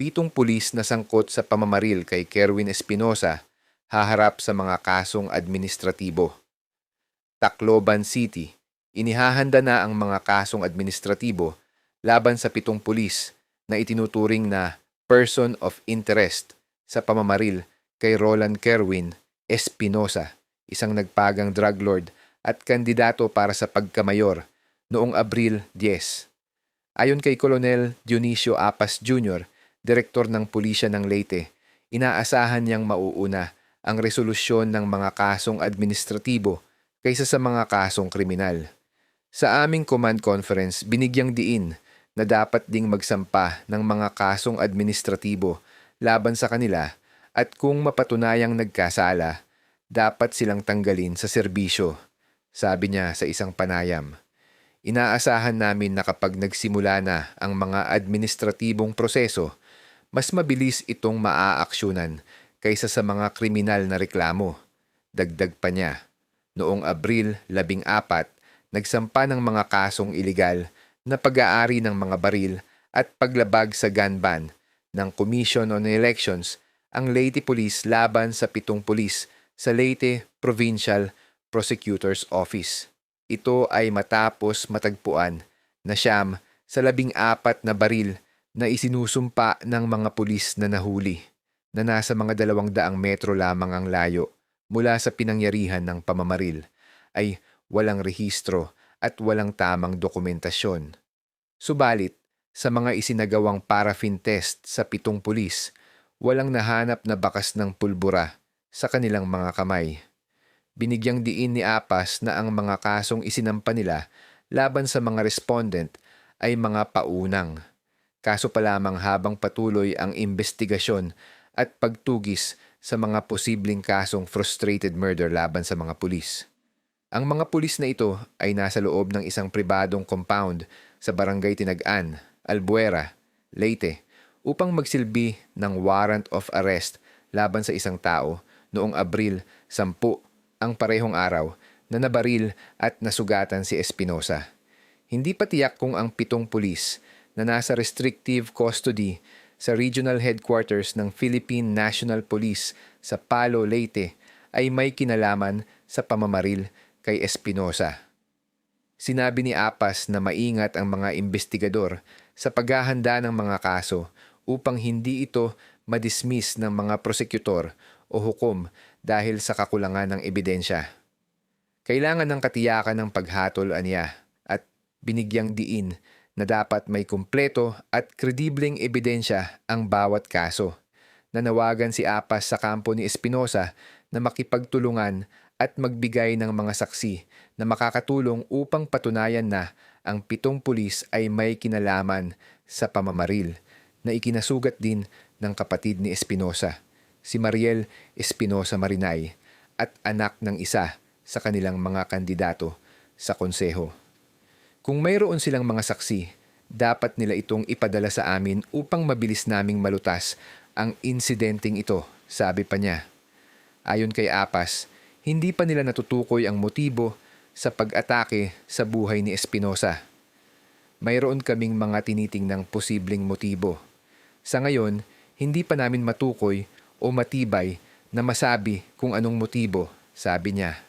pitong pulis na sangkot sa pamamaril kay Kerwin Espinosa haharap sa mga kasong administratibo. Tacloban City, inihahanda na ang mga kasong administratibo laban sa pitong pulis na itinuturing na person of interest sa pamamaril kay Roland Kerwin Espinosa, isang nagpagang drug lord at kandidato para sa pagkamayor noong Abril 10. Ayon kay Colonel Dionisio Apas Jr., direktor ng pulisya ng Leyte, inaasahan niyang mauuna ang resolusyon ng mga kasong administratibo kaysa sa mga kasong kriminal. Sa aming command conference, binigyang diin na dapat ding magsampa ng mga kasong administratibo laban sa kanila at kung mapatunayang nagkasala, dapat silang tanggalin sa serbisyo, sabi niya sa isang panayam. Inaasahan namin na kapag nagsimula na ang mga administratibong proseso, mas mabilis itong maaaksyonan kaysa sa mga kriminal na reklamo. Dagdag pa niya, noong Abril 14, nagsampa ng mga kasong iligal na pag-aari ng mga baril at paglabag sa gun ban ng Commission on Elections ang Leyte Police laban sa pitong pulis sa Leyte Provincial Prosecutor's Office. Ito ay matapos matagpuan na siyam sa labing apat na baril na isinusumpa ng mga pulis na nahuli na nasa mga dalawang daang metro lamang ang layo mula sa pinangyarihan ng pamamaril ay walang rehistro at walang tamang dokumentasyon. Subalit, sa mga isinagawang paraffin test sa pitong pulis, walang nahanap na bakas ng pulbura sa kanilang mga kamay. Binigyang diin ni Apas na ang mga kasong isinampa nila laban sa mga respondent ay mga paunang. Kaso pa lamang habang patuloy ang investigasyon at pagtugis sa mga posibleng kasong frustrated murder laban sa mga pulis. Ang mga pulis na ito ay nasa loob ng isang pribadong compound sa barangay Tinagan, Albuera, Leyte, upang magsilbi ng warrant of arrest laban sa isang tao noong Abril 10 ang parehong araw na nabaril at nasugatan si Espinosa. Hindi pa tiyak kung ang pitong pulis na nasa restrictive custody sa regional headquarters ng Philippine National Police sa Palo, Leyte ay may kinalaman sa pamamaril kay Espinosa. Sinabi ni Apas na maingat ang mga investigador sa paghahanda ng mga kaso upang hindi ito madismiss ng mga prosekutor o hukom dahil sa kakulangan ng ebidensya. Kailangan ng katiyakan ng paghatol aniya at binigyang diin na dapat may kumpleto at kredibleng ebidensya ang bawat kaso. Nanawagan si Apas sa kampo ni Espinosa na makipagtulungan at magbigay ng mga saksi na makakatulong upang patunayan na ang pitong pulis ay may kinalaman sa pamamaril na ikinasugat din ng kapatid ni Espinosa, si Mariel Espinosa Marinay, at anak ng isa sa kanilang mga kandidato sa konseho. Kung mayroon silang mga saksi, dapat nila itong ipadala sa amin upang mabilis naming malutas ang insidenteng ito, sabi pa niya. Ayon kay Apas, hindi pa nila natutukoy ang motibo sa pag-atake sa buhay ni Espinosa. Mayroon kaming mga tinitingnang posibleng motibo. Sa ngayon, hindi pa namin matukoy o matibay na masabi kung anong motibo, sabi niya.